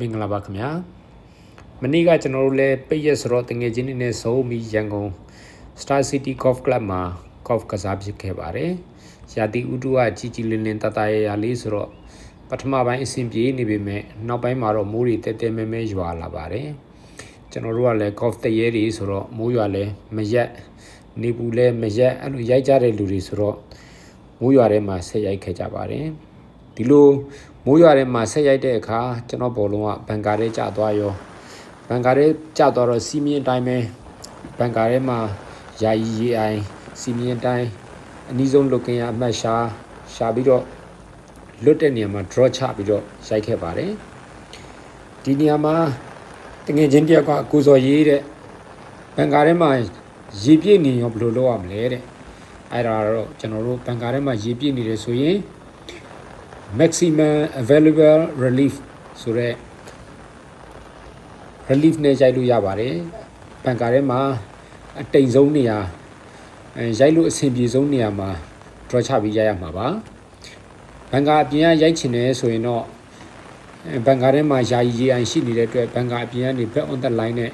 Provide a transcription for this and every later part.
မင်္ဂလာပါခင်ဗျာမနေ့ကကျွန်တော်တို့လည်းပိတ်ရက်ဆိုတော့တငယ်ချင်းတွေနဲ့စုံပြီးရန်ကုန် Star City Golf Club မှာ golf ကစားဖြစ်ခဲ့ပါတယ်ရာသီဥတုကကြီးကြီးလင်းလင်းတတရရလေးဆိုတော့ပထမပိုင်းအဆင်ပြေနေပေမဲ့နောက်ပိုင်းမှာတော့မိုးတွေတဲတဲမဲမဲရွာလာပါတယ်ကျွန်တော်တို့ကလည်း golf တရေတွေဆိုတော့မိုးရွာလဲမရက်နေပူလဲမရက်အဲ့လိုရိုက်ကြတဲ့လူတွေဆိုတော့မိုးရွာထဲမှာဆက်ရိုက်ခဲ့ကြပါတယ် ဒီလိုမိုးရွာထဲမှာဆက်ရိုက်တဲ့အခါကျွန်တော်ဘောလုံးကဘန်ကာထဲကျသွားရောဘန်ကာထဲကျသွားတော့စီမင်းအတိုင်းပဲဘန်ကာထဲမှာယာယီရေအိုင်စီမင်းအတိုင်းအနည်းဆုံးလုတ်ကင်ရအမှတ်ရှာရှာပြီးတော့လွတ်တဲ့နေရာမှာ draw ချပြီးတော့ရိုက်ခဲ့ပါတယ်ဒီနေရာမှာတငယ်ချင်းတယောက်ကအကူစော်ရေးတဲ့ဘန်ကာထဲမှာရေပြည့်နေရောဘယ်လိုလုပ်ရမလဲတဲ့အဲ့ဒါတော့ကျွန်တော်တို့ဘန်ကာထဲမှာရေပြည့်နေတယ်ဆိုရင် maximum available relief ဆိုတော့ relief နဲ့ရိုက်လို့ရပါတယ်ဘန်ကာထဲမှာအတိမ်ဆုံးနေရာအဲရိုက်လို့အဆင်ပြေဆုံးနေရာမှာ draw ချပြီးရိုက်ရမှာပါဘန်ကာအပြင်ကရိုက်ချင်တယ်ဆိုရင်တော့အဲဘန်ကာထဲမှာယာယီရေအိုင်ရှိနေတဲ့အတွက်ဘန်ကာအပြင်ကနေ back on the line နဲ့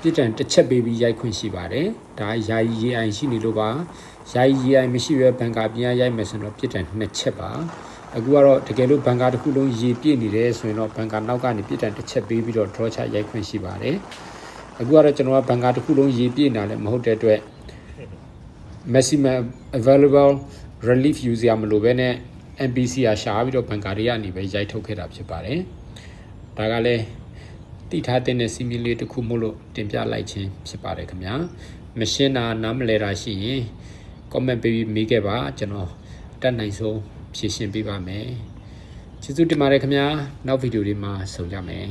ပြစ်ဒဏ်တစ်ချက်ပေးပြီးရိုက်ခွင့်ရှိပါတယ်ဒါယာယီရေအိုင်ရှိနေလို့ပါယာယီရေအိုင်မရှိဘဲဘန်ကာအပြင်ကရိုက်မယ်ဆိုတော့ပြစ်ဒဏ်နှစ်ချက်ပါ အခုကတော့တကယ်လို့ဘန်ကာတစ်ခုလုံးရေပြည့်နေတယ်ဆိုရင်တော့ဘန်ကာနောက်ကနေပြစ်ဒဏ်တစ်ချက်ပေးပြီးတော့ draw ချရိုက်ခွင့်ရှိပါတယ်အခုကတော့ကျွန်တော်ကဘန်ကာတစ်ခုလုံးရေပြည့်နေတာလည်းမဟုတ်တဲ့အတွက် maximum available relief use ရမလို့ပဲနဲ့ MPC ကရှာပြီးတော့ဘန်ကာတွေကနေပဲရိုက်ထုတ်ခဲ့တာဖြစ်ပါတယ်ဒါကလည်းတိထားတဲ့စီမီလေးတစ်ခုမို့လို့တင်ပြလိုက်ခြင်းဖြစ်ပါတယ်ခင်ဗျာမရှင်းတာနားမလဲတာရှိရင် comment ပေးပြီးမေးခဲ့ပါကျွန်တော်တတ်နိုင်ဆုံး ဖြည့်ရှင်းပေးပါမယ်ကျေးဇူးတင်ပါတယ်ခင်ဗျာနောက်ဗီဒီယိုတွေမှာဆုံကြမယ်